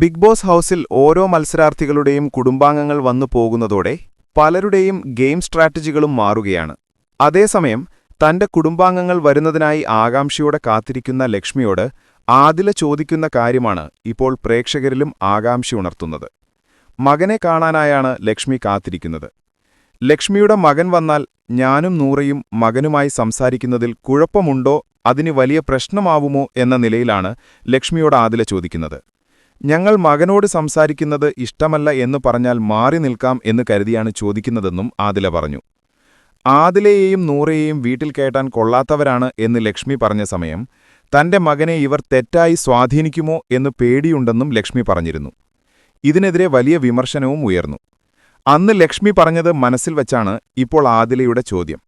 Big boss ഹൗസിൽ ഓരോ മത്സരാർത്ഥികളുടെയും കുടുംബാംഗങ്ങൾ വന്നു പോകുന്നതോടെ പലരുടെയും ഗെയിം സ്ട്രാറ്റജികളും മാറുകയാണ്. അതേസമയം തന്റെ കുടുംബാംഗങ്ങൾ വരുന്നതിനായി ആകാംക്ഷയോടെ കാത്തിരിക്കുന്ന ലക്ഷ്മിയോട് ആദില ചോദിക്കുന്ന കാര്യമാണ് ഇപ്പോൾ പ്രേക്ഷകരിലും ആകാംക്ഷയുണർത്തുന്നത് മകനെ കാണാനായാണ് ലക്ഷ്മി കാത്തിരിക്കുന്നത്. ലക്ഷ്മിയുടെ മകൻ വന്നാൽ ഞാനും നൂറയും മകനുമായി സംസാരിക്കുന്നതിൽ കുഴപ്പമുണ്ടോ? അതിന് വലിയ പ്രശ്നമാവുമോ? എന്ന നിലയിലാണ് ലക്ഷ്മിയോട് ആദില ചോദിക്കുന്നത്. ഞങ്ങൾ മകനോട് സംസാരിക്കുന്നത് ഇഷ്ടമല്ല എന്ന് പറഞ്ഞാൽ മാറി നിൽക്കാം എന്ന് കരുതിയാണ് ചോദിക്കുന്നതെന്നും ആദില പറഞ്ഞു. ആദിലയെയും നൂറയെയും വീട്ടിൽ കേട്ടാൻ കൊള്ളാത്തവരാണ് എന്ന് ലക്ഷ്മി പറഞ്ഞ സമയം തന്റെ മകനെ ഇവർ തെറ്റായി സ്വാധീനിക്കുമോ എന്ന് പേടിയുണ്ടെന്നും ലക്ഷ്മി പറഞ്ഞിരുന്നു. ഇതിനെതിരെ വലിയ വിമർശനവും ഉയർന്നു. അന്ന് ലക്ഷ്മി പറഞ്ഞത് മനസ്സിൽ വച്ചാണ് ഇപ്പോൾ ആദിലയുടെ ചോദ്യം.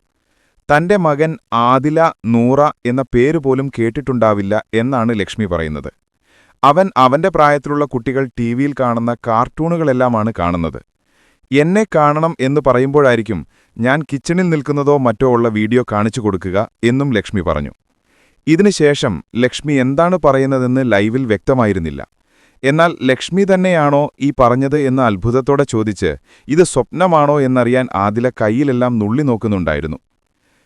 തന്റെ മകൻ ആദില നൂറ എന്ന പേരുപോലും കേട്ടിട്ടുണ്ടാവില്ല എന്നാണ് ലക്ഷ്മി പറയുന്നത്. അവൻ അവന്റെ പ്രായത്തിലുള്ള കുട്ടികൾ ടി വിയിൽ കാണുന്ന കാർട്ടൂണുകളെല്ലാമാണ് കാണുന്നത്. എന്നെ കാണണം എന്ന് പറയുമ്പോഴായിരിക്കും ഞാൻ കിച്ചണിൽ നിൽക്കുന്നതോ മറ്റോ ഉള്ള വീഡിയോ കാണിച്ചു കൊടുക്കുക എന്നും ലക്ഷ്മി പറഞ്ഞു. ഇതിനുശേഷം ലക്ഷ്മി എന്താണ് പറയുന്നതെന്ന് ലൈവിൽ വ്യക്തമായിരുന്നില്ല. എന്നാൽ ലക്ഷ്മി തന്നെയാണോ ഈ പറഞ്ഞത് എന്ന് അത്ഭുതത്തോടെ ചോദിച്ച് ഇത് സ്വപ്നമാണോ എന്നറിയാൻ ആദില കൈയിലെല്ലാം നുള്ളി നോക്കുന്നുണ്ടായിരുന്നു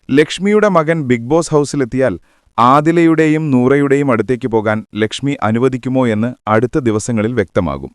ലക്ഷ്മിയുടെ മകൻ ബിഗ് ബോസ് ഹൗസിലെത്തിയാൽ ആദിലയുടെയും നൂറയുടെയും അടുത്തേക്ക് പോകാൻ ലക്ഷ്മി അനുവദിക്കുമോ എന്ന് അടുത്ത ദിവസങ്ങളിൽ വ്യക്തമാകും